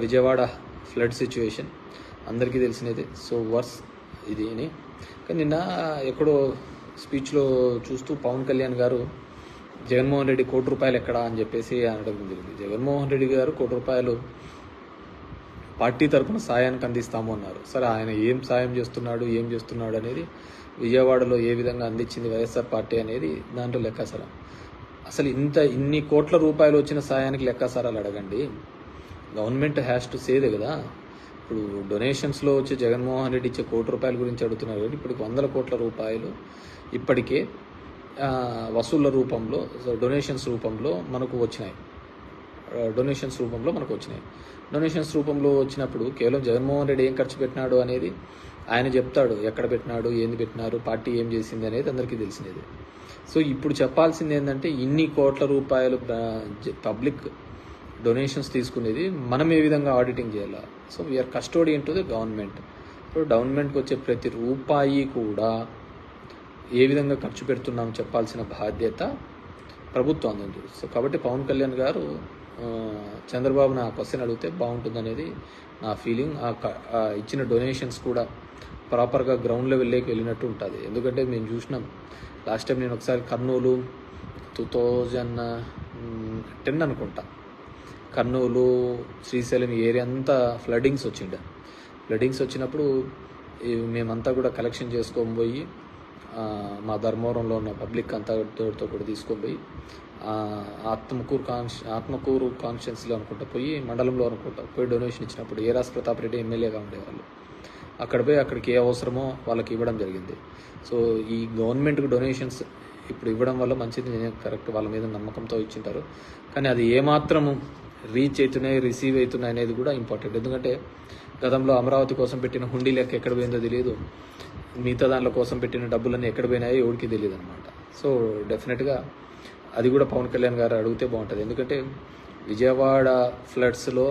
Vijayawada flood situation అందరికీ తెలిసినదే. So verse ఇది అని. కానీ నిన్న ఎక్కడో స్పీచ్లో చూస్తూ పవన్ కళ్యాణ్ గారు జగన్మోహన్ రెడ్డి కోటి రూపాయలు ఎక్కడా? అని చెప్పేసి అనడం జరిగింది. జగన్మోహన్ రెడ్డి గారు కోటి రూపాయలు పార్టీ తరపున సాయానికి అందిస్తాము అన్నారు. సరే ఆయన ఏం సాయం చేస్తున్నాడు ఏం చేస్తున్నాడు అనేది విజయవాడలో ఏ విధంగా అందించింది వైఎస్ఆర్ పార్టీ అనేది దాంట్లో లెక్కాసరా. అసలు ఇంత ఇన్ని కోట్ల రూపాయలు వచ్చిన సాయానికి లెక్కాసారాలు అడగండి. గవర్నమెంట్ హ్యాస్ టు సేదే కదా. ఇప్పుడు డొనేషన్స్లో వచ్చి జగన్మోహన్ రెడ్డి ఇచ్చే కోటి రూపాయల గురించి అడుగుతున్నారు కాబట్టి ఇప్పటికి వందల కోట్ల రూపాయలు ఇప్పటికే వసూళ్ళ రూపంలో డొనేషన్స్ రూపంలో మనకు వచ్చినాయి. డొనేషన్స్ రూపంలో మనకు వచ్చినాయి. డొనేషన్స్ రూపంలో వచ్చినప్పుడు కేవలం జగన్మోహన్ రెడ్డి ఏం ఖర్చు పెట్టినాడు అనేది ఆయన చెప్తాడు. ఎక్కడ పెట్టినాడు ఏంది పెట్టినారు పార్టీ ఏం చేసింది అనేది అందరికీ తెలిసినది. సో ఇప్పుడు చెప్పాల్సింది ఏంటంటే ఇన్ని కోట్ల రూపాయలు పబ్లిక్ డొనేషన్స్ తీసుకునేది మనం ఏ విధంగా ఆడిటింగ్ చేయాలా? So we are custodian to the government so గవర్నమెంట్కి వచ్చే ప్రతి రూపాయి కూడా ఏ విధంగా ఖర్చు పెడుతున్నాం చెప్పాల్సిన బాధ్యత ప్రభుత్వం అంది సో కాబట్టి పవన్ కళ్యాణ్ గారు ఆ, చంద్రబాబు నా క్వశ్చన్ అడిగితే బాగుంటుందనేది నా ఫీలింగ్ ఆ ఇచ్చిన డొనేషన్స్ కూడా ప్రాపర్గా గ్రౌండ్ లెవెల్లోకి వెళ్ళినట్టు ఉంటుంది. ఎందుకంటే మేము చూసినాం. లాస్ట్ టైం నేను ఒకసారి కర్నూలు టూ థౌజండ్ టెన్ అనుకుంటా. కర్నూలు శ్రీశైలం ఏరియా అంతా ఫ్లడ్డింగ్స్ వచ్చిండ. ఫ్లడ్డింగ్స్ వచ్చినప్పుడు మేమంతా కూడా కలెక్షన్ చేసుకొని పోయి మా ధర్మవరంలో ఉన్న పబ్లిక్ అంతా తోటితో కూడా తీసుకొని పోయి ఆత్మకూరు కాన్స్ ఆత్మకూరు కాన్స్టిట్యున్సీలో అనుకుంటా పోయి మండలంలో అనుకుంటా పోయి డొనేషన్ ఇచ్చినప్పుడు ఏ రాస్ ప్రతాప్ రెడ్డి ఎమ్మెల్యేగా ఉండేవాళ్ళు. అక్కడ పోయి అక్కడికి ఏ అవసరమో వాళ్ళకి ఇవ్వడం జరిగింది. సో ఈ గవర్నమెంట్కి డొనేషన్స్ ఇప్పుడు ఇవ్వడం వల్ల మంచిది నేను కరెక్ట్ వాళ్ళ మీద నమ్మకంతో ఇచ్చింటారు. కానీ అది ఏమాత్రము రీచ్ అవుతున్నాయి రిసీవ్ అవుతున్నాయి అనేది కూడా ఇంపార్టెంట్ ఎందుకంటే గతంలో అమరావతి కోసం పెట్టిన హుండీ లెక్క ఎక్కడ పోయిందో తెలియదు. మిగతా దాంట్లో కోసం పెట్టిన డబ్బులన్నీ ఎక్కడ పోయినాయో ఎవరికి తెలియదు అనమాట సో డెఫినెట్గా అది కూడా పవన్ కళ్యాణ్ గారు అడిగితే బాగుంటుంది. ఎందుకంటే విజయవాడ ఫ్లడ్స్లో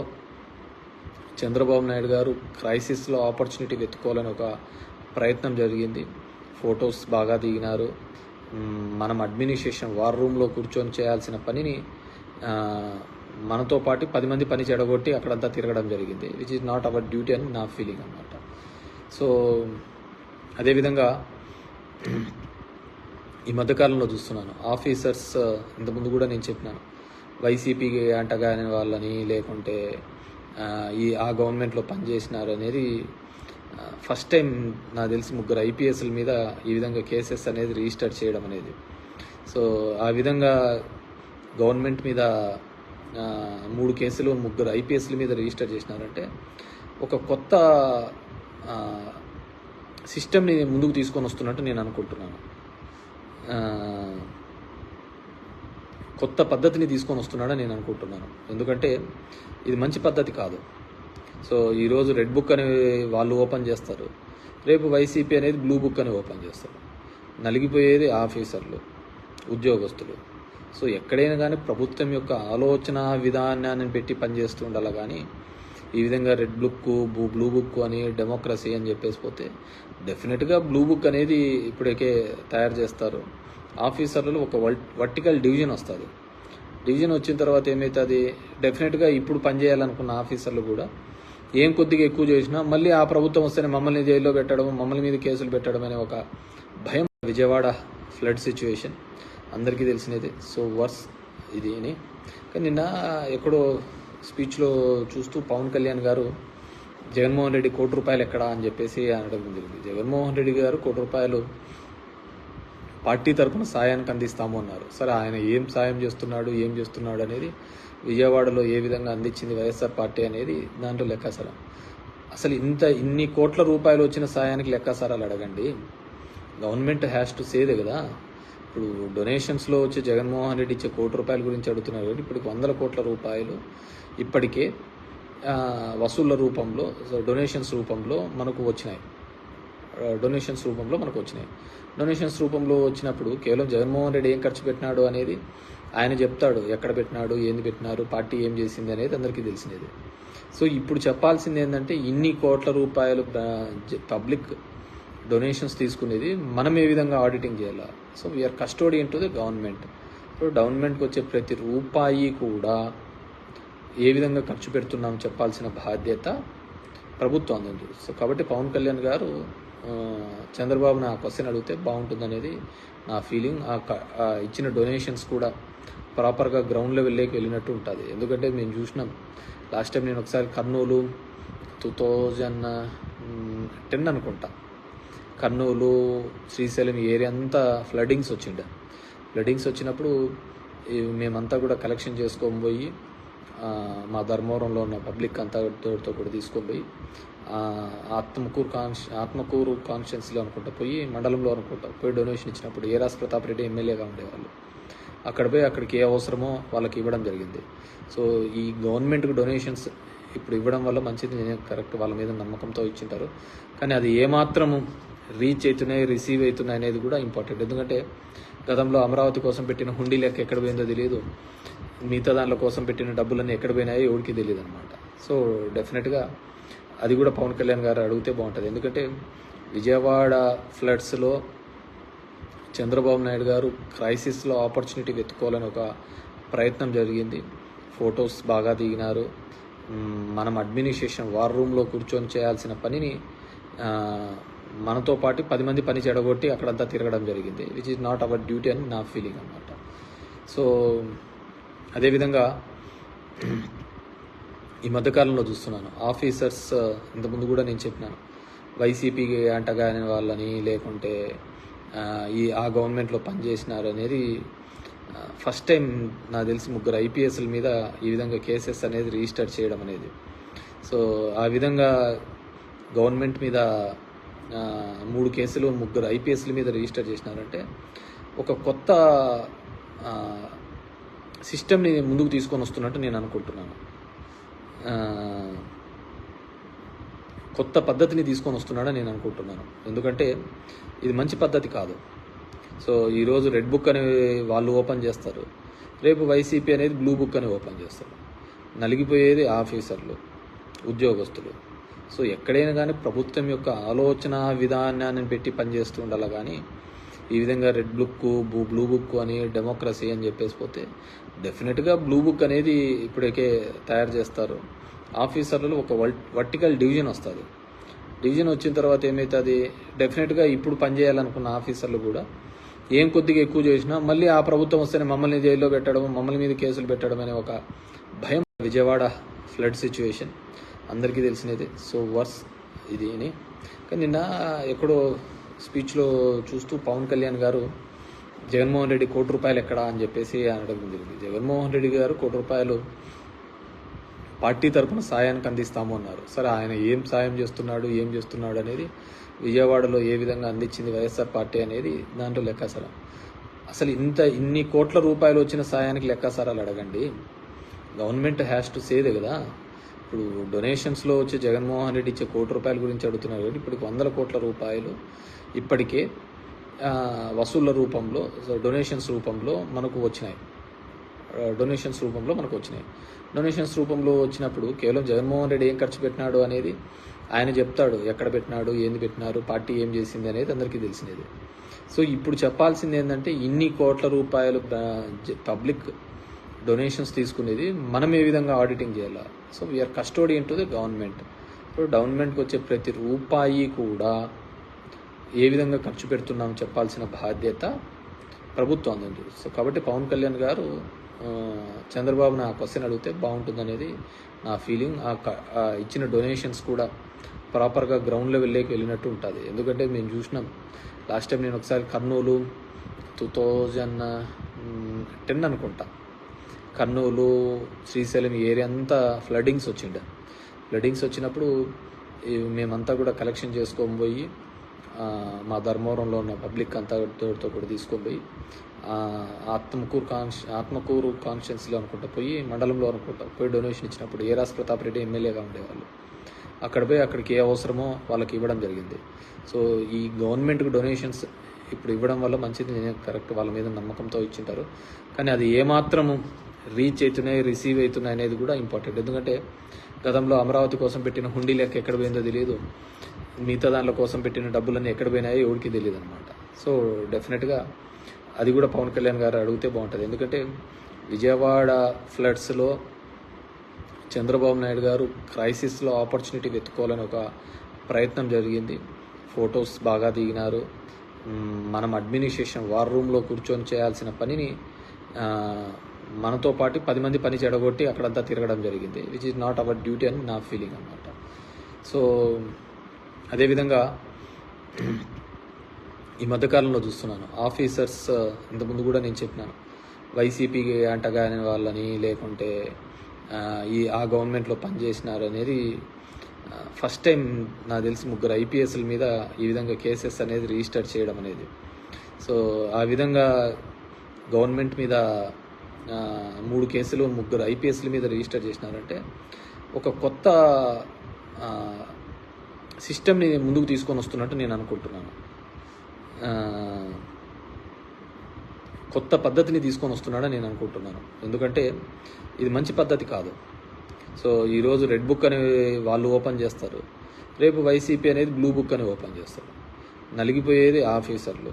చంద్రబాబు నాయుడు గారు క్రైసిస్లో ఆపర్చునిటీ వెతుక్కోవాలని ఒక ప్రయత్నం జరిగింది. ఫొటోస్ బాగా దిగినారు. మనం అడ్మినిస్ట్రేషన్ వార్ రూమ్లో కూర్చొని చేయాల్సిన పనిని మనతో పాటు పది మంది పని చెడగొట్టి అక్కడంతా తిరగడం జరిగింది which is not our duty అని నా ఫీలింగ్ అనమాట సో అదేవిధంగా ఈ మధ్యకాలంలో చూస్తున్నాను. ఆఫీసర్స్ uh, ఇంతకుముందు కూడా నేను చెప్పినాను. వైసీపీకి అంటగాని వాళ్ళని లేకుంటే ఈ ఆ గవర్నమెంట్లో పనిచేసినారు అనేది ఫస్ట్ టైం నాకు తెలిసి ముగ్గురు ఐపీఎస్ల మీద ఈ విధంగా కేసెస్ అనేది రిజిస్టర్ చేయడం అనేది. సో ఆ విధంగా గవర్నమెంట్ మీద మూడు కేసులు ముగ్గురు ఐపీఎస్ల మీద రిజిస్టర్ చేసినారంటే ఒక కొత్త సిస్టమ్ని ముందుకు తీసుకొని వస్తున్నట్టు నేను అనుకుంటున్నాను. కొత్త పద్ధతిని తీసుకొని వస్తున్నాడని నేను అనుకుంటున్నాను. ఎందుకంటే ఇది మంచి పద్ధతి కాదు. సో ఈరోజు రెడ్ బుక్ అని వాళ్ళు ఓపెన్ చేస్తారు. రేపు వైసీపీ అనేది బ్లూ బుక్ అని ఓపెన్ చేస్తారు. నలిగిపోయేది ఆఫీసర్లు ఉద్యోగస్తులు. సో ఎక్కడైనా కానీ ప్రభుత్వం యొక్క ఆలోచన విధానాన్ని పెట్టి పనిచేస్తూ ఉండాలి కానీ ఈ విధంగా రెడ్ బుక్ బ్లూ బుక్ అని డెమోక్రసీ అని చెప్పేసి పోతే డెఫినెట్గా బ్లూ బుక్ అనేది ఇప్పటికే తయారు చేస్తారు. ఆఫీసర్లలో ఒక వర్టికల్ డివిజన్ వస్తుంది. డివిజన్ వచ్చిన తర్వాత ఏమవుతుంది డెఫినెట్గా ఇప్పుడు పనిచేయాలనుకున్న ఆఫీసర్లు కూడా ఏం కొద్దిగా ఎక్కువ చేసినా మళ్ళీ ఆ ప్రభుత్వం వస్తేనే మమ్మల్ని జైల్లో పెట్టడం మమ్మల్ని మీద కేసులు పెట్టడం అనే ఒక భయం. Vijayawada flood situation. అందరికీ తెలిసినదే. సో వర్స్ ఇది అని. కానీ నిన్న ఎక్కడో స్పీచ్లో చూస్తూ పవన్ కళ్యాణ్ గారు జగన్మోహన్ రెడ్డి కోటి రూపాయలు ఎక్కడా అని చెప్పేసి అనడం జరిగింది. జగన్మోహన్ రెడ్డి గారు కోటి రూపాయలు పార్టీ తరపున సాయానికి అందిస్తాము అన్నారు. సరే ఆయన ఏం సాయం చేస్తున్నాడు ఏం చేస్తున్నాడు అనేది విజయవాడలో ఏ విధంగా అందించింది వైఎస్ఆర్ పార్టీ అనేది దాంట్లో లెక్కాసరా. అసలు ఇంత ఇన్ని కోట్ల రూపాయలు వచ్చిన సాయానికి లెక్కాసారాలు అడగండి. గవర్నమెంట్ హ్యాస్ టు సేదే కదా. ఇప్పుడు డొనేషన్స్లో వచ్చి జగన్మోహన్ రెడ్డి ఇచ్చే కోటి రూపాయల గురించి అడుగుతున్నారు కాబట్టి ఇప్పటికి వందల కోట్ల రూపాయలు ఇప్పటికే వసూళ్ళ రూపంలో డొనేషన్స్ రూపంలో మనకు వచ్చినాయి. డొనేషన్స్ రూపంలో మనకు వచ్చినాయి. డొనేషన్స్ రూపంలో వచ్చినప్పుడు కేవలం జగన్మోహన్ రెడ్డి ఏం ఖర్చు పెట్టినాడు అనేది ఆయన చెప్తాడు. ఎక్కడ పెట్టినాడు ఏంది పెట్టినారు పార్టీ ఏం చేసింది అనేది అందరికీ తెలిసినది. సో ఇప్పుడు చెప్పాల్సింది ఏంటంటే ఇన్ని కోట్ల రూపాయలు పబ్లిక్ డొనేషన్స్ తీసుకునేది మనం ఏ విధంగా ఆడిటింగ్ చేయాలా? So we are custodian to the government so గవర్నమెంట్కి వచ్చే ప్రతి రూపాయి కూడా ఏ విధంగా ఖర్చు పెడుతున్నాం చెప్పాల్సిన బాధ్యత ప్రభుత్వం ఉంది సో కాబట్టి పవన్ కళ్యాణ్ గారు చంద్రబాబు నా క్వశ్చన్ అడిగితే బాగుంటుందనేది నా ఫీలింగ్ ఆ ఇచ్చిన డొనేషన్స్ కూడా ప్రాపర్గా గ్రౌండ్ లెవెల్లోకి వెళ్ళినట్టు ఉంటుంది. ఎందుకంటే మేము చూసినాం. లాస్ట్ టైం నేను ఒకసారి కర్నూలు టూ థౌజండ్ టెన్ అనుకుంటా. కర్నూలు శ్రీశైలం ఏరియా అంతా ఫ్లడ్డింగ్స్ వచ్చిండ. ఫ్లడ్డింగ్స్ వచ్చినప్పుడు మేమంతా కూడా కలెక్షన్ చేసుకొని పోయి మా ధర్మవరంలో ఉన్న పబ్లిక్ అంతా తోటితో కూడా తీసుకొని పోయి ఆత్మకూరు కాన్స్ ఆత్మకూరు కాన్స్టిట్యున్సీలో అనుకుంటా పోయి మండలంలో అనుకుంటా పోయి డొనేషన్ ఇచ్చినప్పుడు ఏ ప్రతాప్ రెడ్డి ఎమ్మెల్యేగా ఉండేవాళ్ళు. అక్కడ పోయి అక్కడికి ఏ అవసరమో వాళ్ళకి ఇవ్వడం జరిగింది. సో ఈ గవర్నమెంట్కి డొనేషన్స్ ఇప్పుడు ఇవ్వడం వల్ల మంచిది నేను కరెక్ట్ వాళ్ళ మీద నమ్మకంతో ఇచ్చింటారు. కానీ అది ఏమాత్రము రీచ్ అవుతున్నాయి రిసీవ్ అవుతున్నాయి అనేది కూడా ఇంపార్టెంట్ ఎందుకంటే గతంలో అమరావతి కోసం పెట్టిన హుండీ లెక్క ఎక్కడ పోయిందో తెలియదు. మిగతా దాంట్లో కోసం పెట్టిన డబ్బులన్నీ ఎక్కడ పోయినాయో ఎవరికి తెలియదు అనమాట సో డెఫినెట్గా అది కూడా పవన్ కళ్యాణ్ గారు అడిగితే బాగుంటుంది. ఎందుకంటే విజయవాడ ఫ్లడ్స్లో చంద్రబాబు నాయుడు గారు క్రైసిస్లో ఆపర్చునిటీ వెతుక్కోవాలని ఒక ప్రయత్నం జరిగింది. ఫొటోస్ బాగా దిగినారు. మనం అడ్మినిస్ట్రేషన్ వార్ రూమ్లో కూర్చొని చేయాల్సిన పనిని మనతో పాటు పది మంది పని చెడగొట్టి అక్కడంతా తిరగడం జరిగింది which is not our duty అని నా ఫీలింగ్ అనమాట సో అదేవిధంగా ఈ మధ్యకాలంలో చూస్తున్నాను ఆఫీసర్స్ uh, ఇంతకుముందు కూడా నేను చెప్పినాను వైసీపీకి అంటగాని వాళ్ళని లేకుంటే uh, ఈ ఆ గవర్నమెంట్లో పనిచేసినారు అనేది uh, ఫస్ట్ టైం నాకు తెలిసి ముగ్గురు ఐపీఎస్ల మీద ఈ విధంగా కేసెస్ అనేది రిజిస్టర్ చేయడం అనేది. సో ఆ విధంగా గవర్నమెంట్ మీద మూడు కేసులు ముగ్గురు ఐపీఎస్ల మీద రిజిస్టర్ చేసినారంటే ఒక కొత్త సిస్టమ్ని ముందుకు తీసుకొని వస్తున్నట్టు నేను అనుకుంటున్నాను. కొత్త పద్ధతిని తీసుకొని వస్తున్నాడని నేను అనుకుంటున్నాను. ఎందుకంటే ఇది మంచి పద్ధతి కాదు. సో ఈరోజు రెడ్ బుక్ అని వాళ్ళు ఓపెన్ చేస్తారు. రేపు వైసీపీ అనేది బ్లూ బుక్ అని ఓపెన్ చేస్తారు. నలిగిపోయేది ఆఫీసర్లు ఉద్యోగస్తులు. సో ఎక్కడైనా కానీ ప్రభుత్వం యొక్క ఆలోచన విధానాన్ని పెట్టి పనిచేస్తూ ఉండాలి కానీ ఈ విధంగా red book blue blue book అని డెమోక్రసీ అని చెప్పేసి పోతే డెఫినెట్గా బ్లూ బుక్ అనేది ఇప్పటికే తయారు చేస్తారు. ఆఫీసర్లలో ఒక వర్టికల్ డివిజన్ వస్తుంది. డివిజన్ వచ్చిన తర్వాత ఏమవుతుంది డెఫినెట్గా ఇప్పుడు పనిచేయాలనుకున్న ఆఫీసర్లు కూడా ఏం కొద్దిగా ఎక్కువ చేసినా మళ్ళీ ఆ ప్రభుత్వం వస్తేనే మమ్మల్ని జైల్లో పెట్టడం మమ్మల్ని మీద కేసులు పెట్టడం అనే ఒక భయం. Vijayawada flood situation. అందరికీ తెలిసినదే. సో వర్స్ ఇది అని. కానీ నిన్న ఎక్కడో స్పీచ్లో చూస్తూ పవన్ కళ్యాణ్ గారు జగన్మోహన్ రెడ్డి కోటి రూపాయలు ఎక్కడా? అని చెప్పేసి అనడం జరిగింది. జగన్మోహన్ రెడ్డి గారు కోటి రూపాయలు పార్టీ తరఫున సాయానికి అందిస్తాము అన్నారు. సరే ఆయన ఏం సాయం చేస్తున్నాడు ఏం చేస్తున్నాడు అనేది విజయవాడలో ఏ విధంగా అందించింది వైఎస్ఆర్ పార్టీ అనేది దాంట్లో లెక్కాసరం. అసలు ఇంత ఇన్ని కోట్ల రూపాయలు వచ్చిన సాయానికి లెక్కాసారాలు అడగండి. గవర్నమెంట్ హ్యాస్ టు సేదే కదా. ఇప్పుడు డొనేషన్స్లో వచ్చి జగన్మోహన్ రెడ్డి ఇచ్చే కోటి రూపాయల గురించి అడుగుతున్నారు కాబట్టి ఇప్పటికి వందల కోట్ల రూపాయలు ఇప్పటికే వసూళ్ళ రూపంలో డొనేషన్స్ రూపంలో మనకు వచ్చినాయి. డొనేషన్స్ రూపంలో మనకు వచ్చినాయి. డొనేషన్స్ రూపంలో వచ్చినప్పుడు కేవలం జగన్మోహన్ రెడ్డి ఏం ఖర్చు పెట్టినాడు అనేది ఆయన చెప్తాడు. ఎక్కడ పెట్టినాడు ఏంది పెట్టినారు పార్టీ ఏం చేసింది అనేది అందరికీ తెలిసినది. సో ఇప్పుడు చెప్పాల్సింది ఏంటంటే ఇన్ని కోట్ల రూపాయలు పబ్లిక్ డొనేషన్స్ తీసుకునేది మనం ఏ విధంగా ఆడిటింగ్ చేయాలా? So we are custodian to the government so గవర్నమెంట్కి వచ్చే ప్రతి రూపాయి కూడా ఏ విధంగా ఖర్చు పెడుతున్నాం చెప్పాల్సిన బాధ్యత ప్రభుత్వం ఉంది సో కాబట్టి పవన్ కళ్యాణ్ గారు చంద్రబాబు చంద్రబాబుని ఆ క్వశ్చన్ అడిగితే బాగుంటుందనేది నా ఫీలింగ్ ఆ ఆ ఇచ్చిన డొనేషన్స్ కూడా ప్రాపర్గా గ్రౌండ్ లెవెల్లోకి వెళ్ళినట్టు ఉంటుంది. ఎందుకంటే మేము చూసినాం. లాస్ట్ టైం నేను ఒకసారి కర్నూలు టూ థౌజండ్ టెన్ అనుకుంటా. కర్నూలు శ్రీశైలం ఏరియా అంతా ఫ్లడ్డింగ్స్ వచ్చిండ. ఫ్లడ్డింగ్స్ వచ్చినప్పుడు మేమంతా కూడా కలెక్షన్ చేసుకొని పోయి మా ధర్మవరంలో ఉన్న పబ్లిక్ అంతా తోడుతో కూడా తీసుకొని పోయి ఆత్మకూరు కాన్స్ ఆత్మకూరు కాన్స్టిట్యున్సీలో అనుకుంటా పోయి మండలంలో అనుకుంటా పోయి డొనేషన్ ఇచ్చినప్పుడు ఏ రాస్ ప్రతాప్ రెడ్డి ఎమ్మెల్యేగా ఉండేవాళ్ళు. అక్కడ పోయి అక్కడికి ఏ అవసరమో వాళ్ళకి ఇవ్వడం జరిగింది. సో ఈ గవర్నమెంట్కి డొనేషన్స్ ఇప్పుడు ఇవ్వడం వల్ల మంచిది నేను కరెక్ట్ వాళ్ళ మీద నమ్మకంతో ఇచ్చింటారు. కానీ అది ఏమాత్రము రీచ్ అవుతున్నాయి రిసీవ్ అవుతున్నాయి అనేది కూడా ఇంపార్టెంట్ ఎందుకంటే గతంలో అమరావతి కోసం పెట్టిన హుండీ లెక్క ఎక్కడ పోయిందో తెలియదు మిగతా దాంట్లో కోసం పెట్టిన డబ్బులన్నీ ఎక్కడ పోయినాయో ఎవరికి తెలియదు అనమాట సో డెఫినెట్గా అది కూడా పవన్ కళ్యాణ్ గారు అడిగితే బాగుంటుంది. ఎందుకంటే విజయవాడ ఫ్లడ్స్లో చంద్రబాబు నాయుడు గారు క్రైసిస్లో ఆపర్చునిటీ వెతుక్కోవాలని ఒక ప్రయత్నం జరిగింది. ఫొటోస్ బాగా దిగినారు. మనం అడ్మినిస్ట్రేషన్ వార్ రూమ్లో కూర్చొని చేయాల్సిన పనిని మనతో పాటు పది మంది పని చెడగొట్టి అక్కడంతా తిరగడం జరిగింది. Which is not our duty అని నా ఫీలింగ్ అనమాట సో అదేవిధంగా ఈ మధ్యకాలంలో చూస్తున్నాను. ఆఫీసర్స్ uh, ఇంతకుముందు కూడా నేను చెప్పినాను. వైసీపీకి అంటగాని వాళ్ళని లేకుంటే ఈ ఆ గవర్నమెంట్లో పనిచేసినారు అనేది ఫస్ట్ టైం నాకు తెలిసి ముగ్గురు ఐపీఎస్ల మీద ఈ విధంగా కేసెస్ అనేది రిజిస్టర్ చేయడం అనేది. సో ఆ విధంగా గవర్నమెంట్ మీద మూడు కేసులు ముగ్గురు ఐపీఎస్ల మీద రిజిస్టర్ చేసినారంటే ఒక కొత్త సిస్టమ్ని ముందుకు తీసుకొని వస్తున్నట్టు నేను అనుకుంటున్నాను. కొత్త పద్ధతిని తీసుకొని వస్తున్నాడని నేను అనుకుంటున్నాను. ఎందుకంటే ఇది మంచి పద్ధతి కాదు. సో ఈరోజు రెడ్ బుక్ అని వాళ్ళు ఓపెన్ చేస్తారు. రేపు వైసీపీ అనేది బ్లూ బుక్ అని ఓపెన్ చేస్తారు. నలిగిపోయేది ఆఫీసర్లు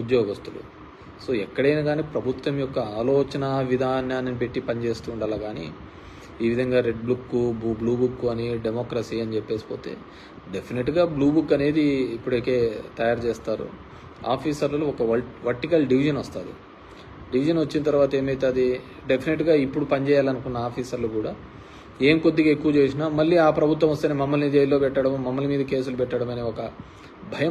ఉద్యోగస్తులు. సో ఎక్కడైనా కానీ ప్రభుత్వం యొక్క ఆలోచన విధానాన్ని పెట్టి పనిచేస్తూ ఉండాలి కానీ ఈ విధంగా రెడ్ బుక్ బ్లూ బుక్ అని డెమోక్రసీ అని చెప్పేసి పోతే డెఫినెట్గా బ్లూ బుక్ అనేది ఇప్పటికే తయారు చేస్తారు. ఆఫీసర్లలో ఒక వర్టికల్ డివిజన్ వస్తుంది. డివిజన్ వచ్చిన తర్వాత ఏమవుతుంది డెఫినెట్గా ఇప్పుడు పనిచేయాలనుకున్న ఆఫీసర్లు కూడా ఏం కొద్దిగా ఎక్కువ చేసినా మళ్ళీ ఆ ప్రభుత్వం వస్తేనే మమ్మల్ని జైల్లో పెట్టడం మమ్మల్ని మీద కేసులు పెట్టడం అనే ఒక